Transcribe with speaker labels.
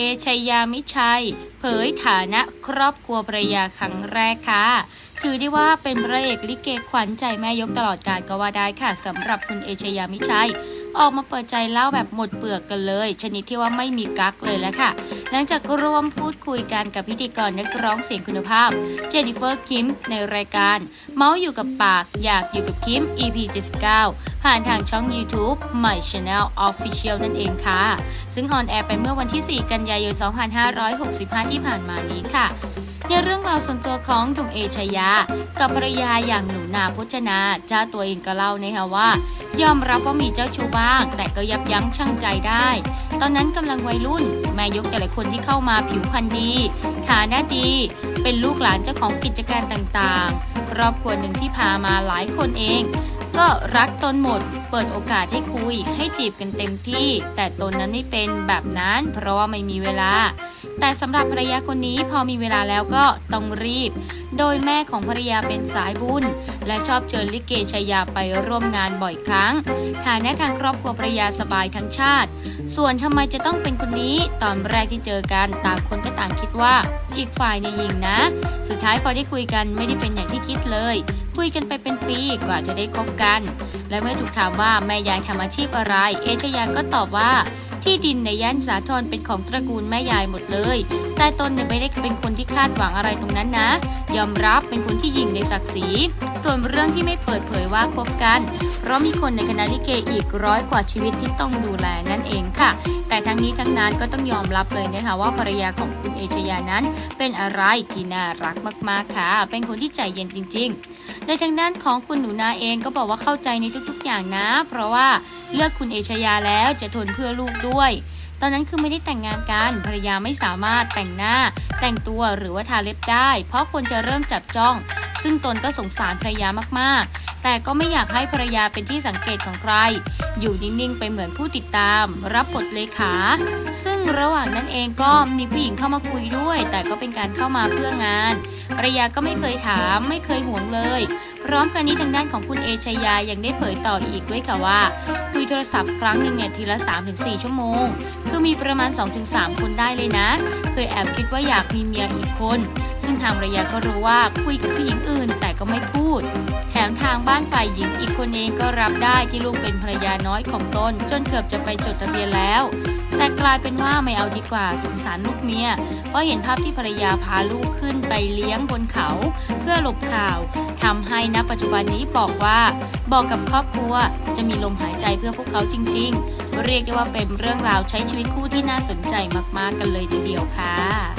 Speaker 1: เอชยามิชัย เผยฐานะครอบครัวภรรยาครั้งแรกค่ะถือได้ว่าเป็นพระเอกลิเกขวัญใจแม่ยกตลอดกาลก็ว่าได้ค่ะสำหรับคุณเอชยามิชัย ออกมาเปิดใจเล่าแบบหมดเปลือกกันเลย ชนิดที่ว่าไม่มีกั๊กเลยแหละค่ะ หลังจากร่วมพูดคุยกันกับพิธีกรนักร้องเสียงคุณภาพ เจนิเฟอร์คิมในรายการ เมาส์อยู่กับปากอยากอยู่กับคิม EP 79 ผ่านทางช่อง YouTube My Channel Official นั่นเองค่ะ ซึ่งออนแอร์ไปเมื่อวันที่ 4 กันยายน 2565 ที่ผ่านมานี้ค่ะในเรื่องราวส่วนตัวของหนุ่มเอชยา กับภรรยาอย่างหนูนาพจนาเจ้าตัวเองก็เล่านะคะว่า ยอมรับว่ามีเจ้าชู้บ้าง แต่ก็ยับยั้งชั่งใจได้ ตอนนั้นกำลังวัยรุ่น แม่ยกแต่ละคนที่เข้ามาผิวพรรณดีฐานะดี เป็นลูกหลานเจ้าของกิจการต่างๆ ครอบครัวหนึ่งที่พามาหลายคนเอง ก็รักตนหมด เปิดโอกาสให้คุยให้จีบกันเต็มที่ แต่ตนนั้นไม่เป็นแบบนั้น เพราะว่าไม่มีเวลา แต่สำหรับภรรยาคนนี้พอมีเวลาแล้วก็ต้องรีบ โดยแม่ของภรรยาเป็นสายบุญ และชอบเชิญลิเกชายาไปร่วมงานบ่อยครั้งฐานะทางครอบครัวภรรยาสบายทั้งชาติ ส่วนทำไมจะต้องเป็นคนนี้ตอนแรกที่เจอกันต่างคนก็ต่างคิดว่า อีกฝ่ายเนี่ยยิงนะ สุดท้ายพอได้คุยกันไม่ได้เป็นอย่างที่คิดเลย คุยกันไปเป็นปีกว่าจะได้คบกัน และเมื่อถูกถามว่าแม่ยายทำอาชีพอะไร เอชยาก็ตอบว่าที่ดินในย่านสาทรเป็นของตระกูลแม่ยายหมดเลย แต่ตนเนี่ยไม่ได้เป็นคนที่คาดหวังอะไรตรงนั้นนะ ยอมรับเป็นคนที่ยิงในศักดิ์ศรีส่วนเรื่องที่ไม่เปิดเผยว่าคบกัน เพราะมีคนในคณะลิเกอีกร้อยกว่าชีวิตที่ต้องดูแลนั่นเองค่ะ แต่ทั้งนี้ทั้งนั้นก็ต้องยอมรับเลยนะคะว่าภรรยาของคุณเอชยานั้น เป็นอะไรที่น่ารักมากๆค่ะ เป็นคนที่ใจเย็นจริง ๆ ในทางด้านของคุณหนูนาเองก็บอกว่าเข้าใจในทุกๆอย่างนะ เพราะว่าเลือกคุณเอชยาแล้วจะทนเพื่อลูกด้วยตอนนั้นคือไม่ได้แต่งงานกันภรรยาไม่สามารถแต่งหน้า แต่งตัวหรือว่าทาเล็บได้ เพราะคนจะเริ่มจับจ้อง ซึ่งตนก็สงสารภรรยามากๆ แต่ก็ไม่อยากให้ภรรยาเป็นที่สังเกตของใคร อยู่นิ่งๆ ไปเหมือนผู้ติดตาม รับบทเลขา ซึ่งระหว่างนั้นเองก็มีผู้หญิงเข้ามาคุยด้วย แต่ก็เป็นการเข้ามาเพื่องาน ภรรยาก็ไม่เคยถาม ไม่เคยห่วงเลยพร้อมกันนี้ทางด้านของคุณเอชยายังได้เผยต่ออีกด้วยค่ะว่า คุยโทรศัพท์ครั้งหนึ่งเนี่ยทีละ 3-4 ชั่วโมง คือมีประมาณ 2-3 คนได้เลยนะ เคยแอบคิดว่าอยากมีเมียอีกคน ซึ่งทางภรรยาก็รู้ว่าคุยกับผู้หญิงอื่นแต่ก็ไม่พูด แถมทางบ้านฝ่ายหญิงอีกคนเองก็รับได้ที่ลูกเป็นภรรยาน้อยของตน จนเกือบจะไปจดทะเบียนแล้ว แต่กลายเป็นว่าไม่เอาดีกว่าสงสารลูกเมียเพราะเห็นภาพที่ภรรยาพาลูกขึ้นไปเลี้ยงบนเขา เพื่อหลบข่าวทำให้ณปัจจุบันนี้บอกว่าบอกกับครอบครัวจะมีลมหายใจเพื่อพวกเขาจริง ๆ เรียกได้ว่าเป็นเรื่องราวใช้ชีวิตคู่ที่น่าสนใจมากๆกันเลยทีเดียวค่ะ